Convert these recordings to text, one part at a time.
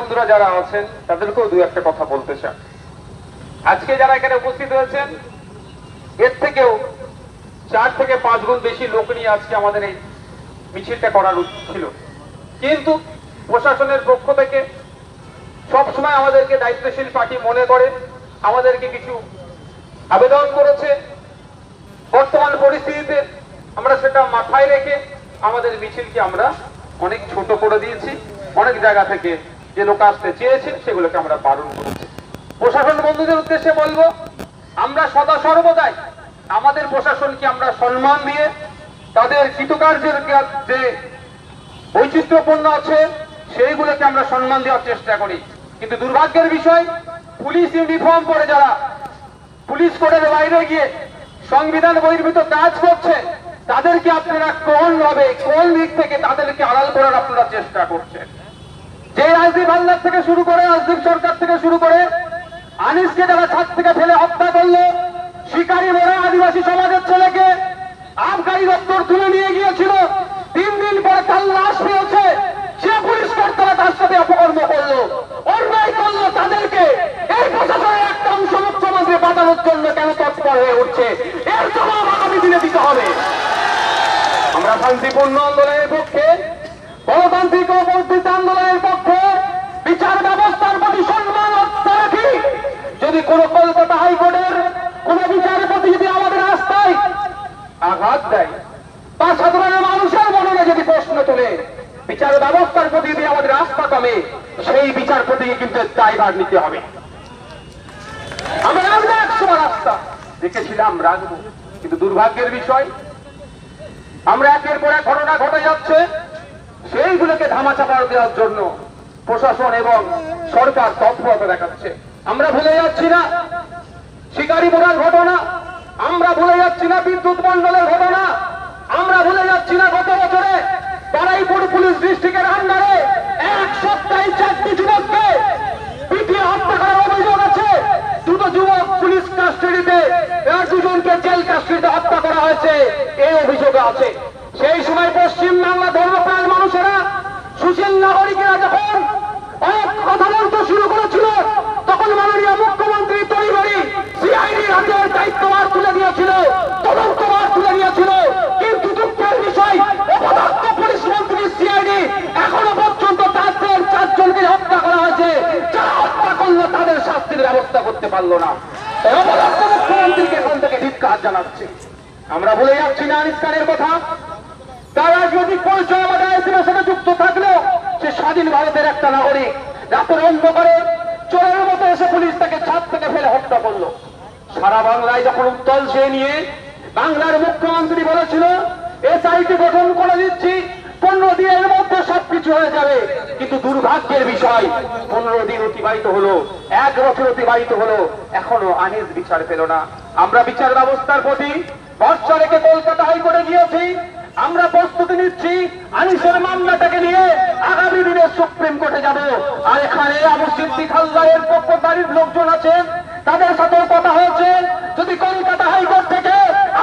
বন্ধুরা যারা আছেন, তাদেরকেও দু একটা কথা বলতে চান আজকে যারা এখানে উপস্থিত হয়েছেন, এর থেকেও চার থেকে পাঁচ গুণ বেশি লোক নিয়ে আজকে আমাদের এই মিছিলটা করার ছিল। কিন্তু প্রশাসনের পক্ষ থেকে সবসময় আমাদেরকে দায়িত্বশীল পার্টি মনে করে, আমাদেরকে কিছু আবেদন করেছে। বর্তমান পরিস্থিতিতে আমরা সেটা মাথায় রেখে আমাদের মিছিলকে আমরা অনেক ছোট করে দিয়েছি, অনেক জায়গা থেকে যে লোক আসতে চেয়েছে সেগুলোকে আমরা বারণ করেছি। প্রশাসন বন্ধুদের উদ্দেশ্যে বলব, আমরা সদা সর্বদাই আমাদের প্রশাসনকে আমরা সম্মান দিয়ে তাদের কৃতকার্যের যে বৈচিত্র্যপূর্ণ আছে, সেইগুলোকে আমরা সম্মান দেওয়ার চেষ্টা করি। কিন্তু দুর্ভাগ্যের বিষয়, পুলিশ ইউনিফর্ম পরে যারা পুলিশ কোর্টের বাইরে গিয়ে সংবিধান বহির্ভূত কাজ করছে, তাদেরকে আপনারা কোন ভাবে কোন দিক থেকে তাদেরকে আড়াল করার আপনারা চেষ্টা করছেন? যে রাজদীপ হালদার থেকে শুরু করে রাজদীপ সরকার থেকে শুরু করে আনিসকে যারা ছাদ থেকে ফেলে হত্যা করল, শিকারী মোড়া আদিবাসী সমাজের ছেলেকে আবগারি দপ্তর তুলে নিয়ে গিয়েছিল। তিন দিন পরে তার লাশ পেয়েছে। সে পুলিশ কর্তারা তার সাথে অপকর্ম করল। অন্যায় করল তাদেরকে। এই প্রশাসনের একটা অংশ মুখ্যমন্ত্রী বাঁচানোর জন্য কেন তৎপর হয়ে উঠছে? এর জবাব আগামী দিনে দিতে হবে। আমরা শান্তিপূর্ণ আন্দোলনের পক্ষে গণতান্ত্রিক ও বর্ধিত আন্দোলনের পক্ষে বিচার ব্যবস্থার প্রতি সম্মান রক্ষা রাখি যদি কোন কলকাতা হাইকোর্টের কোন বিচারপতি যদি আমাদের রাস্তায় আঘাত দেয়। বা সাধারণ মানুষের মননে যদি প্রশ্ন তোলে, বিচার ব্যবস্থার প্রতি যদি আমাদের আস্থা কমে, সেই বিচারপতিকে কিন্তু দায়ভার নিতে হবে। আমরা রাখব একসময় রাস্তা। দেখেছিলাম রাখব, কিন্তু দুর্ভাগ্যের বিষয়, আমরা একের পর এক ঘটনা ঘটে যাচ্ছে, সেইগুলোকে ধামাচাপা দেওয়ার জন্য প্রশাসন এবং সরকার তৎপরতা দেখাচ্ছে। আমরা ভুলে যাচ্ছি না, শিকারি মোড়ার ঘটনা আমরা ভুলে যাচ্ছি না বিদ্যুৎ মন্ডলের ঘটনা। আমরা ভুলে যাচ্ছি না গত বছরে তারাইপুর পুলিশ ডিস্ট্রিক্টের আন্ডারে এক সপ্তাহে চারটি যুবককে পিটিয়ে হত্যা করার অভিযোগ আছে। দুটো যুবক পুলিশ কাস্টাডিতে পারল না। আমরা বলে যাচ্ছি না কথা। আমাদের সাথে যুক্ত থাকলেও সে স্বাধীন ভারতের একটা নাগরিক। রাতের অন্ধকারে চোরের মতো এসে পুলিশ তাকে ছাদ থেকে ফেলে হত্যা করল। সারা বাংলায় যখন উত্তল সে নিয়ে বাংলার মুখ্যমন্ত্রী বলেছিল, এসআইটি গঠন করে দিচ্ছি, পনেরো দিনের মধ্যে সবকিছু হয়ে যাবে। কিন্তু দুর্ভাগ্যের বিষয়, পনেরো দিন অতিবাহিত হলো, এক বছর অতিবাহিত হলো, এখনও আনিস বিচার পেল না। আমরা বিচার ব্যবস্থার প্রতি ভরসা রেখে কলকাতা হাইকোর্টে গিয়েছি, আমরা প্রস্তুতি নিচ্ছি, আনিসের মামলাটাকে নিয়ে আগামী দিনে সুপ্রিম কোর্টে যাব। আর এখানে আবু সিদ্দিক হালদারের পক্ষকারীর লোকজন আছেন, তাদের সাথে কথা হয়েছে। যদি কলকাতা হাইকোর্ট থেকে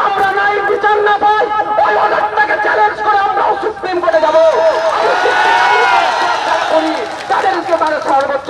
আমরা নাই বিচার না পাই, ওই অর্ডারটাকে চ্যালেঞ্জ করে আমরাও সুপ্রিম কোর্টে যাব তাদেরকে তাদের সর্বোচ্চ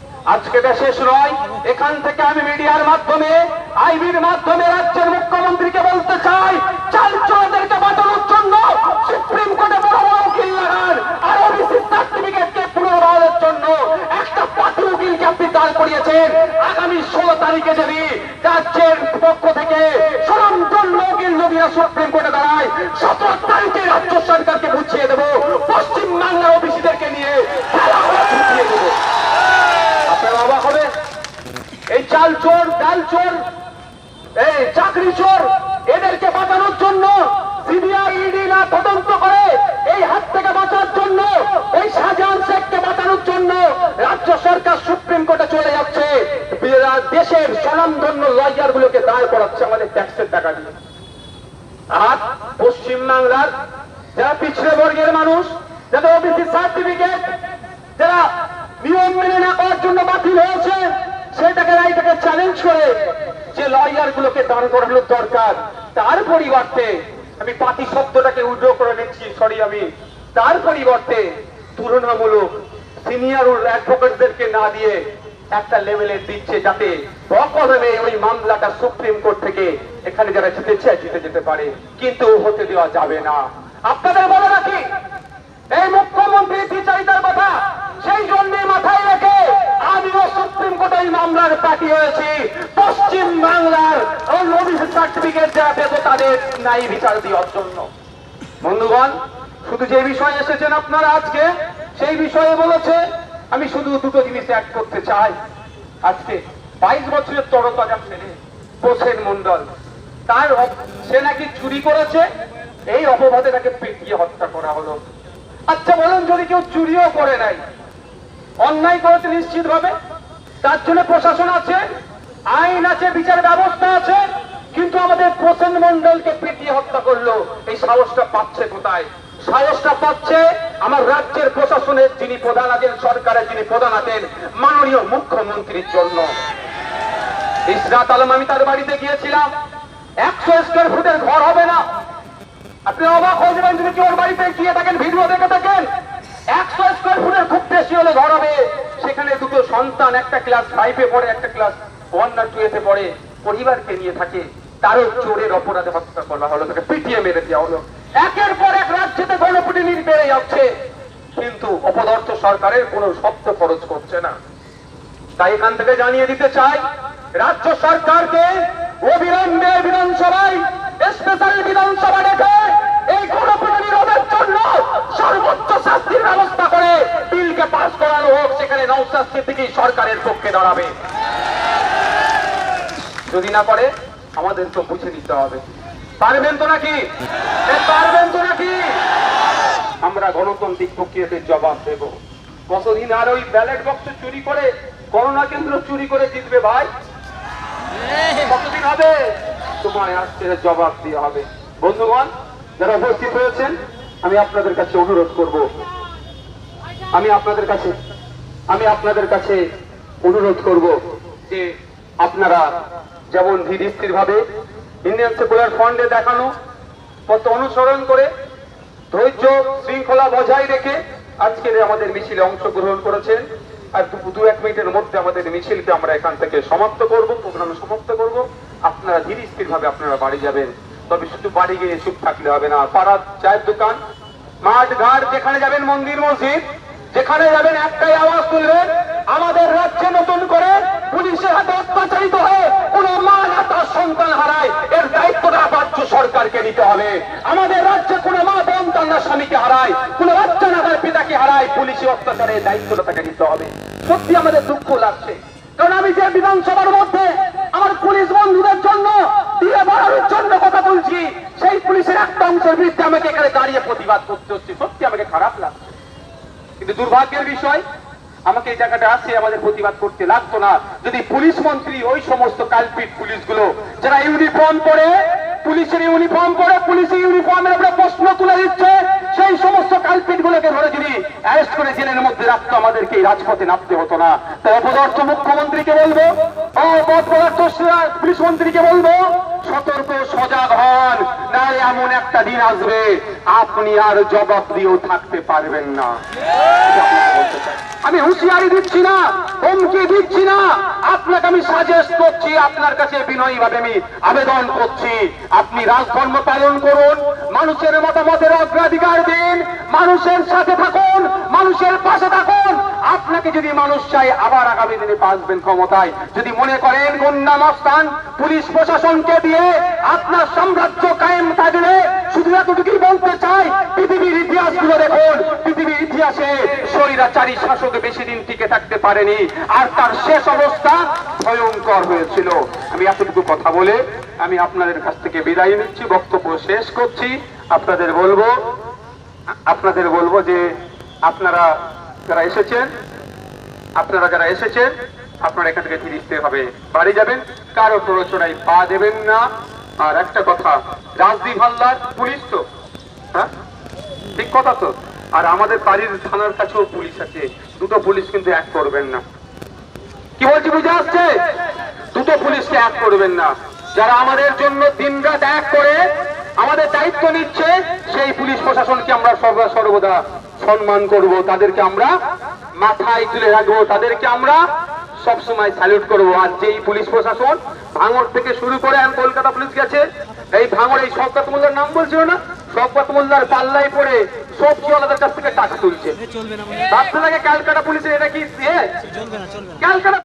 আজকে শেষ নয় এখান থেকে আমি মিডিয়ার মাধ্যমে, আইবির মাধ্যমে রাজ্যের মুখ্যমন্ত্রীকে বলতে চাই, চাল চোরদেরকে বাঁচানোর জন্য সুপ্রিম কোর্টে তারিখে রাজ্যের পক্ষ থেকে সুপ্রিম কোর্টে দাঁড়ায়, সতেরো তারিখে রাজ্য সরকারকে বুঝিয়ে দেবো পশ্চিম বাংলার ওবিসিদেরকে নিয়ে খেলা আমরা ঢুকিয়ে দেবো আপনার অবাক হবে এই চাল চোর, ডাল চোর। চাকরি চোর, এদেরকে বাঁচানোর জন্য সিবিআই ইডি না তদন্ত করে এই হাত থেকে বাঁচার জন্য, এই শাহজাহান শেখকে বাঁচানোর জন্য রাজ্য সরকার সুপ্রিম কোর্টে চলে যাচ্ছে। দেশের স্বনামধন্য লয়ার গুলোকে দাঁড় করাচ্ছে আমাদের ট্যাক্সের টাকা দিয়ে। আর পশ্চিম বাংলার যারা পিছড়ে বর্গের মানুষ, যাদের ওবিসি সার্টিফিকেট, যারা নিয়ম মেনে না করার জন্য বাতিল হয়েছে সেটাকে রাইটাকে চ্যালেঞ্জ করে যে লয়ার গুলোকে দাঁড় করানোর দরকার। তার পরিবর্তে আমি পাতি শব্দটাকে উড্র করে নিচ্ছি সরি আমি। তার পরিবর্তে তুলনামূলক সিনিয়র অ্যাডভোকেটদেরকে না দিয়ে একটা লেভেলে দিচ্ছে যাতে অকলমে ওই মামলাটা সুপ্রিম কোর্ট থেকে এখানে যারা জিতে চায় জিতে যেতে পারে। কিন্তু হতে দেওয়া যাবে না। আপনাদের বলে রাখি, এই মুখ্যমন্ত্রী বিচারিতার কথা, সেই জন্য সুপ্রিম মামলার পার্টি হয়েছি। পশ্চিম বাংলার সার্টিফিকেট যারা পেত তাদের নাই বিচার দেওয়ার জন্য। বন্ধুগণ, শুধু যে বিষয়ে এসেছেন আপনারা আজকে, সেই বিষয়ে বলেছে, আমি শুধু দুটো জিনিস অ্যাড করতে চাই। আজকে বাইশ বছরের তরতাজা ছেলে প্রসেন মন্ডল তার সে নাকি চুরি করেছে, এই অপবাদে তাকে পেটিয়ে হত্যা করা হলো। আচ্ছা বলুন, যদি কেউ চুরিও করে নাই, অন্যায় করেছে নিশ্চিত ভাবে তার জন্য প্রশাসন আছে, আইন আছে, বিচার ব্যবস্থা আছে, কিন্তু আমাদের প্রসেন মন্ডলকে পিটিয়ে হত্যা করল। এই সাহসটা পাচ্ছে কোথায়? সাহসটা পাচ্ছে আমার রাজ্যের প্রশাসনের যিনি প্রধান আছেন, সরকারের যিনি প্রধান আছেন, মাননীয় মুখ্যমন্ত্রীর জন্য। ইসরাত আলম, আমি তার বাড়িতে গিয়েছিলাম। একশো স্কোয়ার ফুটের ঘর হবে না। আপনি অবাক হয়ে যাবেন যদি ওর বাড়িতে গিয়ে থাকেন, ভিডিও দেখে থাকেন। একশো স্কোয়ার ফুটের খুব বেশি হলে ঘর হবে। দুটো সন্তান একটা ক্লাস ফাইভে পড়ে, একটা ক্লাস ওয়ান না টু এতে পড়ে, পরিবারকে নিয়ে থাকে, তারও চোরের অপরাধে হত্যা করা হলো, তাকে পিটিয়ে মেরে দেওয়া হলো। একের পর এক রাজ্যেতে গণপিটুনি বেড়ে যাচ্ছে। কিন্তু অপদার্থ সরকারের কোনো শব্দ খরচ করছে না। তাই এখান থেকে জানিয়ে দিতে চাই, রাজ্য সরকারকে সরকারের পক্ষে দাঁড়াবে যদি না করে, আমাদের তো বুঝে নিতে হবে। পারবেন তো নাকি? পারবেন তো নাকি? আমরা গণতান্ত্রিক প্রক্রিয়াতে জবাব দেব। কতদিন আর ওই ব্যালট বক্স চুরি করে, করোনা কেন্দ্র চুরি করে জিতবে ভাই? কতদিন হবে? তোমায় আসছে জবাব দিয়ে হবে। বন্ধুগণ, যারা উপস্থিত হয়েছেন, আমি আপনাদের কাছে অনুরোধ করব। আমি আপনাদের কাছে, আমি আপনাদের কাছে অনুরোধ করব যে আপনারা যেমন ধীর ভাবে ইন্ডিয়ান সেকুলার ফান্ডে দেখানো, পথ অনুসরণ করে ধৈর্য শৃঙ্খলা বজায় রেখে আজকের আমাদের মিছিলে অংশগ্রহণ করেছেন, আর দু এক মিনিটের মধ্যে আমাদের মিছিলকে আমরা এখান থেকে সমাপ্ত করব প্রোগ্রাম সমাপ্ত করব। আপনারা ধীর স্থির ভাবে আপনারা বাড়ি যাবেন, তবে শুধু বাড়ি গিয়ে চুপ থাকলে হবে না। পাড়ার চায়ের দোকান, মাঠ, ঘাট, যেখানে যাবেন মন্দির, মসজিদ, যেখানে যাবেন একটাই আওয়াজ তুলবেন আমাদের রাজ্যে নতুন করে পুলিশের হাতে অত্যাচারিত হয়ে কোন মা তার সন্তান হারায়। এর দায়িত্বটা রাজ্য সরকারকে নিতে হবে। আমাদের রাজ্যে কোন মা বোন তার না স্বামীকে হারায়, কোন বাচ্চা না তার পিতাকে হারায়, পুলিশি অত্যাচারের দায়িত্বটা তাকে নিতে হবে। সত্যি আমাদের দুঃখ লাগছে। কারণ আমি যে বিধানসভার মধ্যে আমার পুলিশ বন্ধুদের জন্য দিয়ে বাড়ানোর জন্য কথা বলছি, সেই পুলিশের একটা অংশের বিরুদ্ধে আমাকে এখানে দাঁড়িয়ে প্রতিবাদ করতে হচ্ছে। সত্যি আমাকে খারাপ লাগছে। কিন্তু দুর্ভাগ্যের বিষয় আমাকে এই জায়গাটা আসে আমাদের প্রতিবাদ করতে লাগতো না। যদি পুলিশ মন্ত্রী ওই সমস্ত কালপিট পুলিশগুলো, যারা ইউনিফর্ম পরে, পুলিশের ইউনিফর্ম পরে পুলিশের ইউনিফর্মের উপরে প্রশ্ন তুলে দিচ্ছে, সেই সমস্ত কালপিট গুলোকে ধরে যদি অ্যারেস্ট করে জেলের মধ্যে রাখতো, আমাদেরকে এই রাজপথে নামতে হতো না। তাই অপদার্থ মুখ্যমন্ত্রীকে বলব ও পদার্থ পুলিশ মন্ত্রীকে বলব এমন একটা দিন আসবে, আপনি আর জবাব দিয়েও থাকতে পারবেন না। আমি হুঁশিয়ারি দিচ্ছি না, হুমকি দিচ্ছি না, আপনাকে আমি সাজেস্ট করছি, আপনার কাছে বিনয়ী ভাবে আমি আবেদন করছি। আপনি রাজধর্ম পালন করুন, মানুষের মতামতের অগ্রাধিকার দিন, মানুষের সাথে থাকুন, মানুষের পাশে আপনাকে যদি মানুষ চাই আবার আগামী দিনে বাঁচবেন ক্ষমতায়। যদি মনে করেন গুন্ডা মস্তান, পুলিশ প্রশাসনকে দিয়ে আপনার সাম্রাজ্য কায়েম থাকলে শুধু এতটুকুই বলতে চাই, পৃথিবীর ইতিহাসগুলো দেখুন। পৃথিবীর ইতিহাসে স্বৈরাচারী শাসক বেশি দিন টিকে থাকতে পারেনি, আর তার শেষ অবস্থা ভয়ঙ্কর হয়েছিল। আমি এতটুকু কথা বলে আমি আপনাদের কাছ থেকে বিদায় নিচ্ছি, বক্তব্য শেষ করছি। আপনাদের বলব আপনাদের বলব যে আপনারা যারা এসেছেন আপনারা যারা এসেছেন, আপনারা এখান থেকে ফিরিতে হবে। বাড়ি যাবেন, কারও প্ররোচনায় পা দেবেন না। আর একটা কথা, রাজদীপ হালদার পুলিশ তো। হ্যাঁ? ঠিক কথা তো। আর আমাদের বাড়ির থানার কাছেও পুলিশ আছে। দুটো পুলিশ কিন্তু এক করবেন না। কি বলছি, বুঝে আসছে? দুটো পুলিশকে এক করবেন না। যারা আমাদের জন্য দিনরাত এক করে, আমাদের দায়িত্ব নিচ্ছে, সেই পুলিশ প্রশাসনকে আমরা সর্বদা সম্মান করব। তাদেরকে আমরা মাথায় তুলে রাখব তাদেরকে আমরা। সবসময় স্যালুট করব। আর যেই পুলিশ প্রশাসন ভাঙর থেকে শুরু করে কলকাতা পুলিশ গেছে এই ভাঙর এই শওকত মোল্লার নাম বলছিল না শওকত মোল্লার পাল্লায় পড়ে সবজিওয়ালাদের কাছ থেকে টাকা তুলছে। না লাগে ক্যালকাটা পুলিশের এটা কি ক্যালকাটা